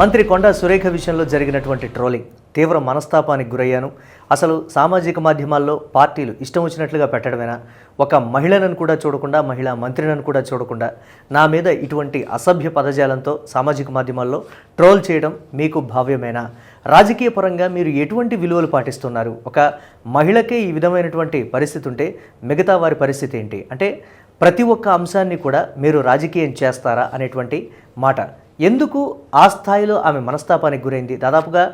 మంత్రి కొండా సురేఖ విషయంలో జరిగినటువంటి ట్రోలింగ్ తీవ్ర మనస్తాపానికి గురయ్యాను. అసలు సామాజిక మాధ్యమాల్లో పార్టీలు ఇష్టం వచ్చినట్లుగా పెట్టడమేనా? ఒక మహిళలను కూడా చూడకుండా మహిళా మంత్రినను కూడా చూడకుండా నా మీద ఇటువంటి అసభ్య పదజాలంతో సామాజిక మాధ్యమాల్లో ట్రోల్ చేయడం మీకు భావ్యమేనా? రాజకీయ పరంగా మీరు ఎటువంటి విలువలు పాటిస్తున్నారు? ఒక మహిళకే ఈ విధమైనటువంటి పరిస్థితి ఉంటే మిగతా వారి పరిస్థితి ఏంటి? అంటే ప్రతి ఒక్క అంశాన్ని కూడా మీరు రాజకీయం చేస్తారా అనేటువంటి మాట ఎందుకు ఆ స్థాయిలో ఆమె మనస్తాపానికి గురైంది? దాదాపుగా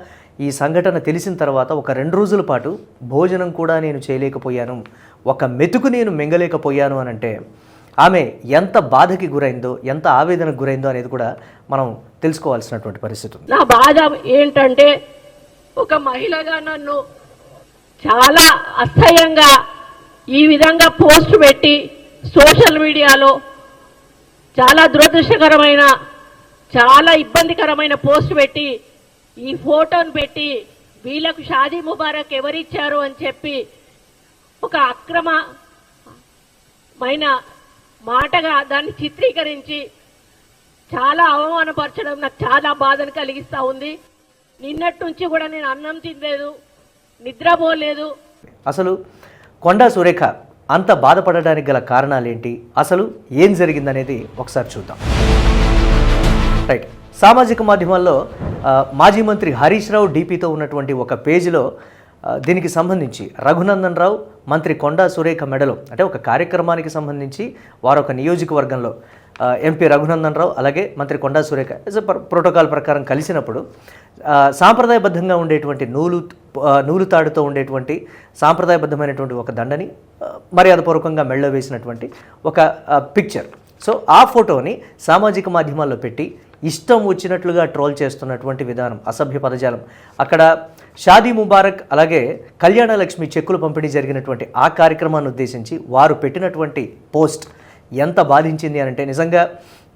ఈ సంఘటన తెలిసిన తర్వాత ఒక రెండు రోజుల పాటు భోజనం కూడా నేను చేయలేకపోయాను. ఒక మెతుకు నేను మింగలేకపోయాను అని అంటే ఆమె ఎంత బాధకి గురైందో ఎంత ఆవేదనకు గురైందో అనేది కూడా మనం తెలుసుకోవాల్సినటువంటి పరిస్థితి నా బాధ ఏంటంటే ఒక మహిళగా నన్ను చాలా అసహ్యంగా ఈ విధంగా పోస్ట్ పెట్టి సోషల్ మీడియాలో చాలా దురదృష్టకరమైన చాలా ఇబ్బందికరమైన పోస్ట్ పెట్టి ఈ ఫోటోను పెట్టి వీళ్ళకు షాదీ ముబారక్ ఎవరిచ్చారు అని చెప్పి ఒక అక్రమమైన మాటగా దాన్ని చిత్రీకరించి చాలా అవమానపరచడం నాకు చాలా బాధను కలిగిస్తా ఉంది. నిన్నటి నుంచి కూడా నేను అన్నం తినలేదు నిద్రపోలేదు అసలు కొండా సురేఖ అంత బాధపడడానికి గల కారణాలేంటి? అసలు ఏం జరిగిందనేది ఒకసారి చూద్దాం. రైట్ సామాజిక మాధ్యమాల్లో మాజీ మంత్రి హరీష్ రావు డీపీతో ఉన్నటువంటి ఒక పేజీలో దీనికి సంబంధించి రఘునందన్ రావు మంత్రి కొండా సురేఖ మెడలో అంటే ఒక కార్యక్రమానికి సంబంధించి వారు ఒక నియోజకవర్గంలో ఎంపీ రఘునందన్ రావు అలాగే మంత్రి కొండా సురేఖ ప్రోటోకాల్ ప్రకారం కలిసినప్పుడు సాంప్రదాయబద్ధంగా ఉండేటువంటి నూలు నూలు తాడుతో ఉండేటువంటి సాంప్రదాయబద్ధమైనటువంటి ఒక దండని మర్యాదపూర్వకంగా మెళ్ళ వేసినటువంటి ఒక పిక్చర్ సో ఆ ఫోటోని సామాజిక మాధ్యమాల్లో పెట్టి ఇష్టం వచ్చినట్లుగా ట్రోల్ చేస్తున్నటువంటి విధానం అసభ్య పదజాలం. అక్కడ షాదీ ముబారక్ అలాగే కళ్యాణలక్ష్మి చెక్కులు పంపిణీ జరిగినటువంటి ఆ కార్యక్రమాన్ని ఉద్దేశించి వారు పెట్టినటువంటి పోస్ట్ ఎంత బాధించింది అని అంటే నిజంగా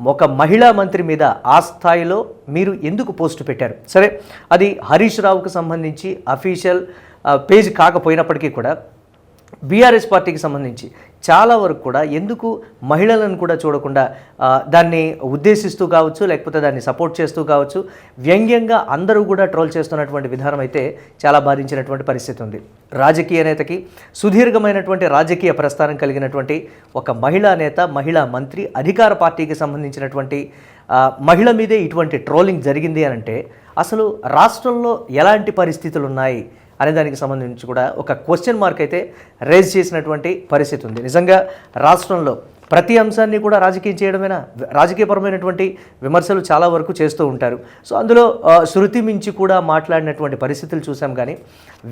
ఒక మహిళా మంత్రి మీద ఆ స్థాయిలో మీరు ఎందుకు పోస్ట్ పెట్టారు? సరే అది హరీష్ రావుకు సంబంధించి అఫీషియల్ పేజ్ కాకపోయినప్పటికీ కూడా బీఆర్ఎస్ పార్టీకి సంబంధించి చాలా వరకు కూడా ఎందుకు మహిళలను కూడా చూడకుండా దాన్ని ఉద్దేశిస్తూ కావచ్చు లేకపోతే దాన్ని సపోర్ట్ చేస్తూ కావచ్చు వ్యంగ్యంగా అందరూ కూడా ట్రోల్ చేస్తున్నటువంటి విధానం అయితే చాలా బాధించినటువంటి పరిస్థితి ఉంది. రాజకీయ నేతకి సుదీర్ఘమైనటువంటి రాజకీయ ప్రస్థానం కలిగినటువంటి ఒక మహిళా నేత మహిళా మంత్రి అధికార పార్టీకి సంబంధించినటువంటి మహిళ మీదే ఇటువంటి ట్రోలింగ్ జరిగింది అని అంటే అసలు రాష్ట్రంలో ఎలాంటి పరిస్థితులు ఉన్నాయి అనే దానికి సంబంధించి కూడా ఒక క్వశ్చన్ మార్క్ అయితే రేజ్ చేసినటువంటి పరిస్థితి ఉంది. నిజంగా రాష్ట్రంలో ప్రతి అంశాన్ని కూడా రాజకీయం చేయడమేనా? రాజకీయపరమైనటువంటి విమర్శలు చాలా వరకు చేస్తూ ఉంటారు. సో అందులో శృతి మించి కూడా మాట్లాడినటువంటి పరిస్థితులు చూసాం కానీ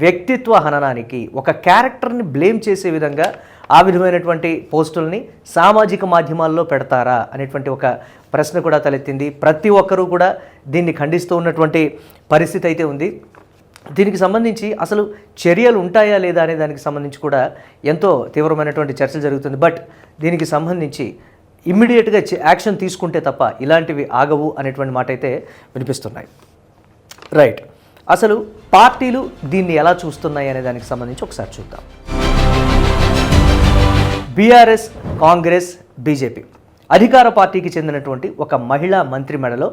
వ్యక్తిత్వ హననానికి ఒక క్యారెక్టర్ని బ్లేమ్ చేసే విధంగా ఆ విధమైనటువంటి పోస్టుల్ని సామాజిక మాధ్యమాల్లో పెడతారా అనేటువంటి ఒక ప్రశ్న కూడా తలెత్తింది. ప్రతి ఒక్కరూ కూడా దీన్ని ఖండిస్తూ ఉన్నటువంటి పరిస్థితి అయితే ఉంది. దీనికి సంబంధించి అసలు చర్యలు ఉంటాయా లేదా అనే దానికి సంబంధించి కూడా ఎంతో తీవ్రమైనటువంటి చర్చలు జరుగుతుంది. బట్ దీనికి సంబంధించి ఇమ్మీడియట్గా యాక్షన్ తీసుకుంటే తప్ప ఇలాంటివి ఆగవు అనేటువంటి మాట అయితే వినిపిస్తున్నాయి. రైట్. అసలు పార్టీలు దీన్ని ఎలా చూస్తున్నాయి అనే దానికి సంబంధించి ఒకసారి చూద్దాం. బీఆర్ఎస్ కాంగ్రెస్ బీజేపీ అధికార పార్టీకి చెందినటువంటి ఒక మహిళా మంత్రి మెడలో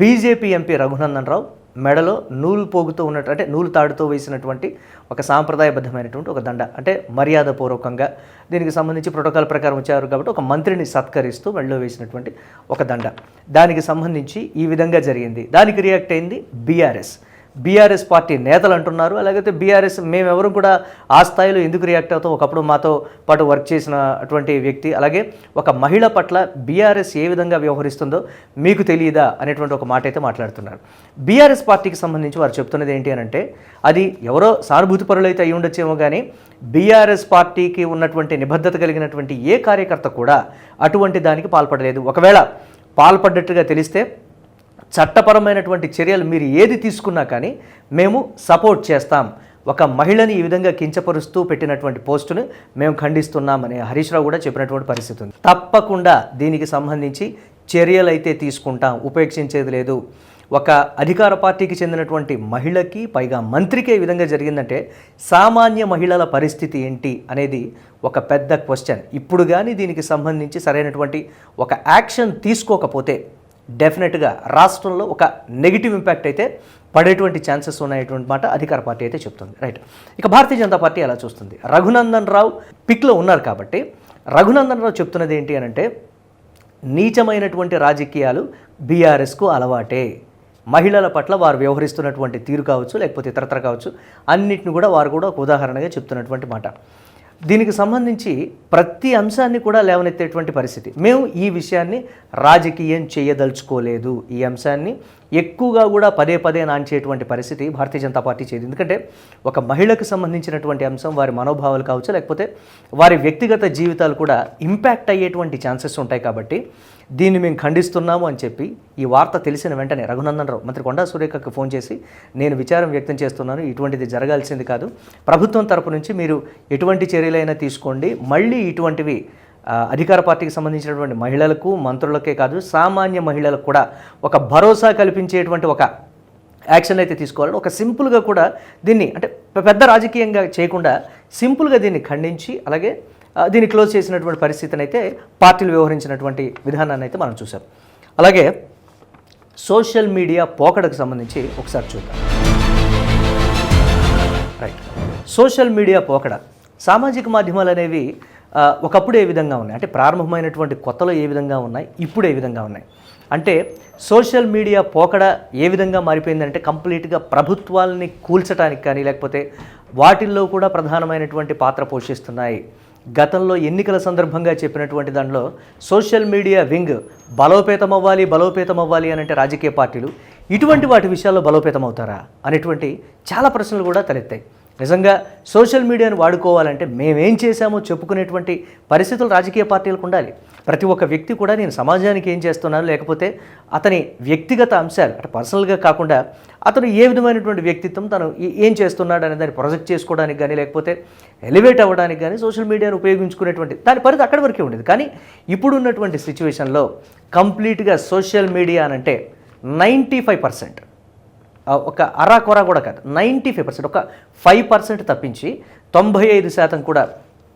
బీజేపీ ఎంపీ రఘునందన్ రావు మెడలో నూలు పోగుతూ ఉన్నట్టు అంటే నూలు తాడుతో వేసినటువంటి ఒక సాంప్రదాయబద్ధమైనటువంటి ఒక దండ అంటే మర్యాదపూర్వకంగా. దీనికి సంబంధించి ప్రోటోకాల్ ప్రకారం వచ్చారు కాబట్టి ఒక మంత్రిని సత్కరిస్తూ మెడలో వేసినటువంటి ఒక దండ. దానికి సంబంధించి ఈ విధంగా జరిగింది. దానికి రియాక్ట్ అయింది బీఆర్ఎస్. బీఆర్ఎస్ పార్టీ నేతలు అంటున్నారు. అలాగైతే బీఆర్ఎస్ మేమెవరు కూడా ఆ స్థాయిలో ఎందుకు రియాక్ట్ అవుతాం? ఒకప్పుడు మాతో పాటు వర్క్ చేసిన అటువంటి వ్యక్తి అలాగే ఒక మహిళ పట్ల బీఆర్ఎస్ ఏ విధంగా వ్యవహరిస్తుందో మీకు తెలియదా? అనేటువంటి ఒక మాట అయితే మాట్లాడుతున్నారు. బీఆర్ఎస్ పార్టీకి సంబంధించి వారు చెప్తున్నది ఏంటి అని అంటే అది ఎవరో సానుభూతి పరులు అయితే అయి ఉండొచ్చేమో కానీ బీఆర్ఎస్ పార్టీకి ఉన్నటువంటి నిబద్ధత కలిగినటువంటి ఏ కార్యకర్త కూడా అటువంటి దానికి పాల్పడలేదు. ఒకవేళ పాల్పడ్డట్టుగా తెలిస్తే చట్టపరమైనటువంటి చర్యలు మీరు ఏది తీసుకున్నా కానీ మేము సపోర్ట్ చేస్తాం. ఒక మహిళని ఈ విధంగా కించపరుస్తూ పెట్టినటువంటి పోస్టును మేము ఖండిస్తున్నామని హరీష్ రావు కూడా చెప్పినటువంటి పరిస్థితి ఉంది. తప్పకుండా దీనికి సంబంధించి చర్యలు అయితే తీసుకుంటాం. ఉపేక్షించేది లేదు. ఒక అధికార పార్టీకి చెందినటువంటి మహిళకి పైగా మంత్రికే ఈ విధంగా జరిగిందంటే సామాన్య మహిళల పరిస్థితి ఏంటి అనేది ఒక పెద్ద క్వశ్చన్. ఇప్పుడు కానీ దీనికి సంబంధించి సరైనటువంటి ఒక యాక్షన్ తీసుకోకపోతే డెఫినెట్గా రాష్ట్రంలో ఒక నెగిటివ్ ఇంపాక్ట్ అయితే పడేటువంటి ఛాన్సెస్ ఉన్నాయటువంటి మాట అధికార పార్టీ అయితే చెప్తుంది. రైట్. ఇక భారతీయ జనతా పార్టీ అలా చూస్తుంది? రఘునందన్ రావు పిక్లో ఉన్నారు కాబట్టి రఘునందన్ రావు చెప్తున్నది ఏంటి అని అంటే నీచమైనటువంటి రాజకీయాలు బీఆర్ఎస్కు అలవాటే. మహిళల పట్ల వారు వ్యవహరిస్తున్నటువంటి తీరు కావచ్చు లేకపోతే ఇతరత్ర కావచ్చు అన్నిటిని కూడా వారు కూడా ఒక ఉదాహరణగా చెప్తున్నటువంటి మాట. దీనికి సంబంధించి ప్రతి అంశాన్ని కూడా లేవనెత్తేటువంటి పరిస్థితి. మేము ఈ విషయాన్ని రాజకీయం చేయదలుచుకోలేదు. ఈ అంశాన్ని ఎక్కువగా కూడా పదే పదే నాంచేటువంటి పరిస్థితి భారతీయ జనతా పార్టీ చేయదు ఎందుకంటే ఒక మహిళకు సంబంధించినటువంటి అంశం వారి మనోభావాలు కావచ్చు లేకపోతే వారి వ్యక్తిగత జీవితాలు కూడా ఇంపాక్ట్ అయ్యేటువంటి ఛాన్సెస్ ఉంటాయి కాబట్టి దీన్ని మేము ఖండిస్తున్నాము అని చెప్పి ఈ వార్త తెలిసిన వెంటనే రఘునందన్ రావు మంత్రి కొండా సురేఖకు ఫోన్ చేసి నేను విచారం వ్యక్తం చేస్తున్నాను ఇటువంటిది జరగాల్సింది కాదు. ప్రభుత్వం తరపు నుంచి మీరు ఎటువంటి చర్యలైనా తీసుకోండి మళ్ళీ ఇటువంటివి అధికార పార్టీకి సంబంధించినటువంటి మహిళలకు మంత్రులకే కాదు సామాన్య మహిళలకు కూడా ఒక భరోసా కల్పించేటువంటి ఒక యాక్షన్ అయితే తీసుకోవాలని ఒక సింపుల్గా కూడా దీన్ని అంటే పెద్ద రాజకీయంగా చేయకుండా సింపుల్గా దీన్ని ఖండించి అలాగే దీన్ని క్లోజ్ చేసినటువంటి పరిస్థితిని అయితే పార్టీలు వ్యవహరించినటువంటి విధానాన్ని అయితే మనం చూసాం అలాగే సోషల్ మీడియా పోకడకు సంబంధించి ఒకసారి చూద్దాం. రైట్. సోషల్ మీడియా పోకడ సామాజిక మాధ్యమాలు అనేవి ఒకప్పుడు ఏ విధంగా ఉన్నాయి? అంటే ప్రారంభమైనటువంటి కొత్తలో ఏ విధంగా ఉన్నాయి? ఇప్పుడు ఏ విధంగా ఉన్నాయి? అంటే సోషల్ మీడియా పోకడ ఏ విధంగా మారిపోయిందంటే కంప్లీట్గా ప్రభుత్వాలని కూల్చడానికి కానీ లేకపోతే వాటిల్లో కూడా ప్రధానమైనటువంటి పాత్ర పోషిస్తున్నాయి. గతంలో ఎన్నికల సందర్భంగా చెప్పినటువంటి దానిలో సోషల్ మీడియా వింగ్ బలోపేతం అవ్వాలి బలోపేతం అవ్వాలి అని అంటే రాజకీయ పార్టీలు. ఇటువంటి వాటి విషయాల్లో బలోపేతం అవుతారా అనేటువంటి చాలా ప్రశ్నలు కూడా తలెత్తాయి. నిజంగా సోషల్ మీడియాను వాడుకోవాలంటే మేమేం చేశామో చెప్పుకునేటువంటి పరిస్థితులు రాజకీయ పార్టీలకు ఉండాలి. ప్రతి ఒక్క వ్యక్తి కూడా నేను సమాజానికి ఏం చేస్తున్నాను లేకపోతే అతని వ్యక్తిగత అంశాలు అంటే పర్సనల్గా కాకుండా అతను ఏ విధమైనటువంటి వ్యక్తిత్వం తను ఏం చేస్తున్నాడు అనే దాన్ని ప్రొజెక్ట్ చేసుకోవడానికి కానీ లేకపోతే ఎలివేట్ అవ్వడానికి కానీ సోషల్ మీడియాను ఉపయోగించుకునేటువంటి దాని పరిధి అక్కడి వరకే ఉండేది. కానీ ఇప్పుడు ఉన్నటువంటి సిచ్యువేషన్లో కంప్లీట్గా సోషల్ మీడియా అనంటే నైంటీ ఫైవ్ పర్సెంట్ ఒక అరాకొర కూడా కాదు నైంటీ ఫైవ్ పర్సెంట్ ఒక ఫైవ్ పర్సెంట్ తప్పించి తొంభై ఐదు శాతం కూడా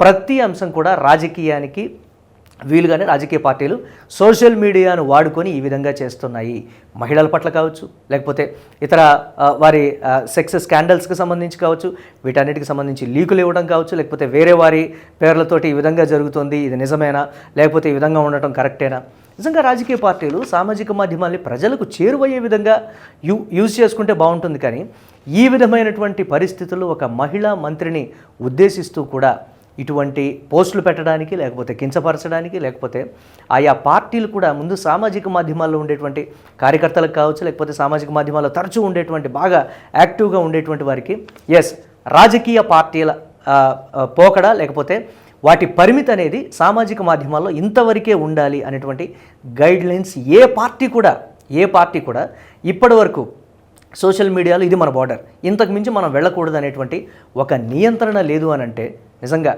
ప్రతి అంశం కూడా రాజకీయానికి వీలుగానే రాజకీయ పార్టీలు సోషల్ మీడియాను వాడుకొని ఈ విధంగా చేస్తున్నాయి. మహిళల పట్ల కావచ్చు లేకపోతే ఇతర వారి సెక్స్ స్కాండల్స్కి సంబంధించి కావచ్చు వీటన్నిటికి సంబంధించి లీకులు ఇవ్వడం కావచ్చు లేకపోతే వేరే వారి పేర్లతోటి ఈ విధంగా జరుగుతుంది ఇది నిజమేనా లేకపోతే ఈ విధంగా ఉండటం కరెక్టేనా? నిజంగా రాజకీయ పార్టీలు సామాజిక మాధ్యమాల్ని ప్రజలకు చేరువయ్యే విధంగా యూ యూజ్ చేసుకుంటే బాగుంటుంది కానీ ఈ విధమైనటువంటి పరిస్థితుల్లో ఒక మహిళా మంత్రిని ఉద్దేశిస్తూ కూడా ఇటువంటి పోస్టులు పెట్టడానికి లేకపోతే కించపరచడానికి లేకపోతే ఆయా పార్టీలు కూడా ముందు సామాజిక మాధ్యమాల్లో ఉండేటువంటి కార్యకర్తలకు కావచ్చు లేకపోతే సామాజిక మాధ్యమాల్లో తరచూ ఉండేటువంటి బాగా యాక్టివ్గా ఉండేటువంటి వారికి ఎస్ రాజకీయ పార్టీల పోకడ లేకపోతే వాటి పరిమితి అనేది సామాజిక మాధ్యమాల్లో ఇంతవరకే ఉండాలి అనేటువంటి గైడ్లైన్స్ ఏ పార్టీ కూడా ఏ పార్టీ కూడా ఇప్పటి వరకు సోషల్ మీడియాలో ఇది మన బార్డర్ ఇంతకు మించి మనం వెళ్ళకూడదు అనేటువంటి ఒక నియంత్రణ లేదు అని అంటే నిజంగా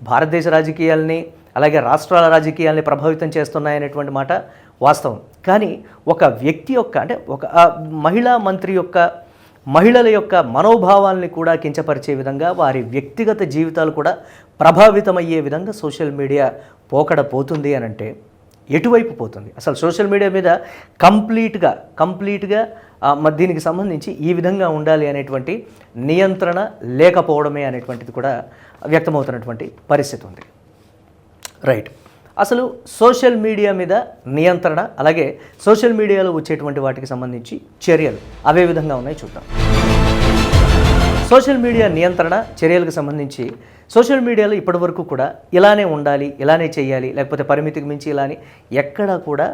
భారతదేశ రాజకీయాల్ని అలాగే రాష్ట్రాల రాజకీయాల్ని ప్రభావితం చేస్తున్నాయనేటువంటి మాట వాస్తవం. కానీ ఒక వ్యక్తి యొక్క అంటే ఒక మహిళా మంత్రి యొక్క మహిళల యొక్క మనోభావాల్ని కూడా కించపరిచే విధంగా వారి వ్యక్తిగత జీవితాలు కూడా ప్రభావితమయ్యే విధంగా సోషల్ మీడియా పోకడ పోతుంది అని అంటే ఎటువైపు పోతుంది? అసలు సోషల్ మీడియా మీద కంప్లీట్గా కంప్లీట్గా మరి దీనికి సంబంధించి ఈ విధంగా ఉండాలి అనేటువంటి నియంత్రణ లేకపోవడమే అనేటువంటిది కూడా వ్యక్తమవుతున్నటువంటి పరిస్థితి ఉంది. రైట్ అసలు సోషల్ మీడియా మీద నియంత్రణ అలాగే సోషల్ మీడియాలో వచ్చేటువంటి వాటికి సంబంధించి చర్యలు అవే విధంగా ఉన్నాయి చూద్దాం. సోషల్ మీడియా నియంత్రణ చర్యలకు సంబంధించి సోషల్ మీడియాలో ఇప్పటివరకు కూడా ఇలానే ఉండాలి ఇలానే చేయాలి లేకపోతే పరిమితికి మించి ఇలానే ఎక్కడా కూడా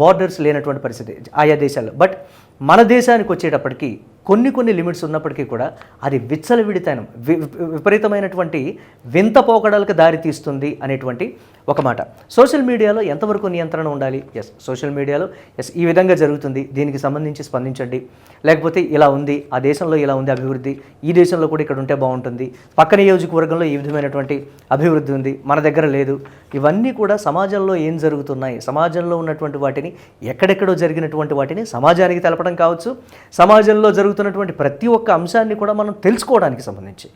బార్డర్స్ లేనటువంటి పరిస్థితి ఆయా దేశాల్లో. బట్ మన దేశానికి వచ్చేటప్పటికి కొన్ని కొన్ని లిమిట్స్ ఉన్నప్పటికీ కూడా అది విచ్చలవిడితనం వి- విపరీతమైనటువంటి వింత పోకడలకు దారి తీస్తుంది అనేటువంటి ఒక మాట. సోషల్ మీడియాలో ఎంతవరకు నియంత్రణ ఉండాలి? ఎస్ సోషల్ మీడియాలో ఎస్ ఈ విధంగా జరుగుతుంది. దీనికి సంబంధించి స్పందించండి. లేకపోతే ఇలా ఉంది ఆ దేశంలో ఇలా ఉంది అభివృద్ధి ఈ దేశంలో కూడా ఇక్కడ ఉంటే బాగుంటుంది. పక్క నియోజకవర్గంలో ఈ విధమైనటువంటి అభివృద్ధి ఉంది మన దగ్గర లేదు. ఇవన్నీ కూడా సమాజంలో ఏం జరుగుతున్నాయి? సమాజంలో ఉన్నటువంటి వాటిని ఎక్కడెక్కడో జరిగినటువంటి వాటిని సమాజానికి తెలపడం కావచ్చు. సమాజంలో జరుగుతున్నటువంటి ప్రతి ఒక్క అంశాన్ని కూడా మనం తెలుసుకోవడానికి సంబంధించి.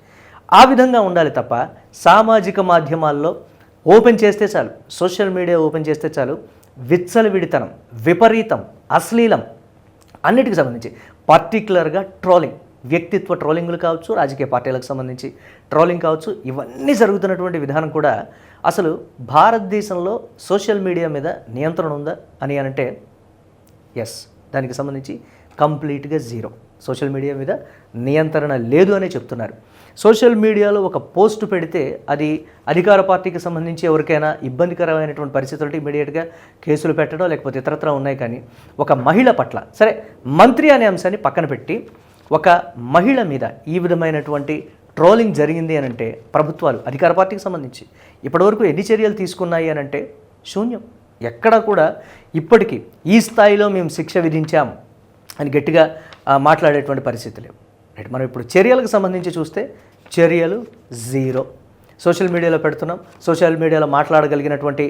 ఆ విధంగా ఉండాలి తప్ప సామాజిక మాధ్యమాల్లో ఓపెన్ చేస్తే చాలు. సోషల్ మీడియా ఓపెన్ చేస్తే చాలు. విచ్చలవిడితనం విపరీతం అశ్లీలం అన్నిటికి సంబంధించి. పర్టికులర్గా ట్రోలింగ్ వ్యక్తిత్వ ట్రోలింగ్లు కావచ్చు రాజకీయ పార్టీలకు సంబంధించి ట్రోలింగ్ కావచ్చు ఇవన్నీ జరుగుతున్నటువంటి విధానం కూడా అసలు భారతదేశంలో సోషల్ మీడియా మీద నియంత్రణ ఉందా అని అంటే ఎస్ దానికి సంబంధించి కంప్లీట్గా జీరో. సోషల్ మీడియా మీద నియంత్రణ లేదు అనే చెప్తున్నారు. సోషల్ మీడియాలో ఒక పోస్ట్ పెడితే అది అధికార పార్టీకి సంబంధించి ఎవరికైనా ఇబ్బందికరమైనటువంటి పరిస్థితులు ఇమీడియట్గా కేసులు పెట్టడం లేకపోతే ఇతరత్ర ఉన్నాయి కానీ ఒక మహిళ పట్ల సరే మంత్రి అనే అంశాన్ని పక్కన పెట్టి ఒక మహిళ మీద ఈ విధమైనటువంటి ట్రోలింగ్ జరిగింది అని అంటే ప్రభుత్వాలు అధికార పార్టీకి సంబంధించి ఇప్పటివరకు ఎన్ని చర్యలు తీసుకున్నాయి అని అంటే శూన్యం. ఎక్కడా కూడా ఇప్పటికీ ఈ స్థాయిలో మేము శిక్ష విధించాం అని గట్టిగా మాట్లాడేటువంటి పరిస్థితి లేవు. రైట్ మనం ఇప్పుడు చర్యలకు సంబంధించి చూస్తే చర్యలు జీరో. సోషల్ మీడియాలో పెడుతున్నాం. సోషల్ మీడియాలో మాట్లాడగలిగినటువంటి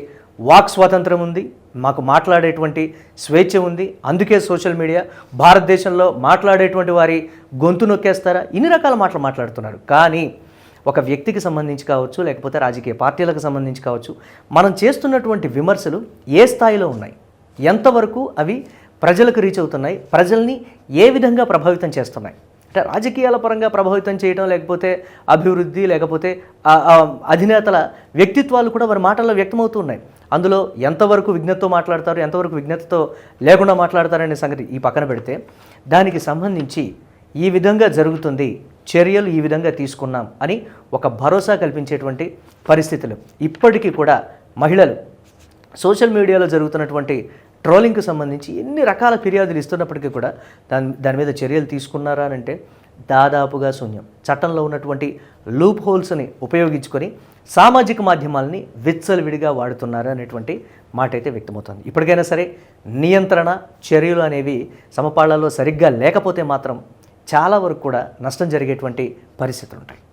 వాక్ స్వాతంత్రం ఉంది. మాకు మాట్లాడేటువంటి స్వేచ్ఛ ఉంది. అందుకే సోషల్ మీడియా భారతదేశంలో మాట్లాడేటువంటి వారి గొంతు నొక్కేస్తారా? ఇన్ని రకాల మాటలు మాట్లాడుతున్నారు. కానీ ఒక వ్యక్తికి సంబంధించి కావచ్చు లేకపోతే రాజకీయ పార్టీలకు సంబంధించి కావచ్చు మనం చేస్తున్నటువంటి విమర్శలు ఏ స్థాయిలో ఉన్నాయి? ఎంతవరకు అవి ప్రజలకు రీచ్ అవుతున్నాయి ప్రజల్ని ఏ విధంగా ప్రభావితం చేస్తున్నాయి? అంటే రాజకీయాల పరంగా ప్రభావితం చేయడం లేకపోతే అభివృద్ధి లేకపోతే అధినేతల వ్యక్తిత్వాలు కూడా వారి మాటల్లో వ్యక్తమవుతున్నాయి అందులో ఎంతవరకు విజ్ఞతతో మాట్లాడతారు ఎంతవరకు విజ్ఞతతో లేకుండా మాట్లాడతారనే సంగతి ఈ పక్కన పెడితే దానికి సంబంధించి ఈ విధంగా జరుగుతుంది చర్యలు ఈ విధంగా తీసుకున్నాం అని ఒక భరోసా కల్పించేటువంటి పరిస్థితులు. ఇప్పటికీ కూడా మహిళలు సోషల్ మీడియాలో జరుగుతున్నటువంటి ట్రోలింగ్కి సంబంధించి ఎన్ని రకాల ఫిర్యాదులు ఇస్తున్నప్పటికీ కూడా దాని దాని మీద చర్యలు తీసుకున్నారా అని అంటే దాదాపుగా శూన్యం. చట్టంలో ఉన్నటువంటి లూప్ హోల్స్ని ఉపయోగించుకొని సామాజిక మాధ్యమాలని విచ్చలవిడిగా వాడుతున్నారు అనేటువంటి మాట అయితే వ్యక్తమవుతుంది. ఇప్పటికైనా సరే నియంత్రణ చర్యలు అనేవి సమపాళ్ళలో సరిగ్గా లేకపోతే మాత్రం చాలా వరకు కూడా నష్టం జరిగేటువంటి పరిస్థితులు ఉంటాయి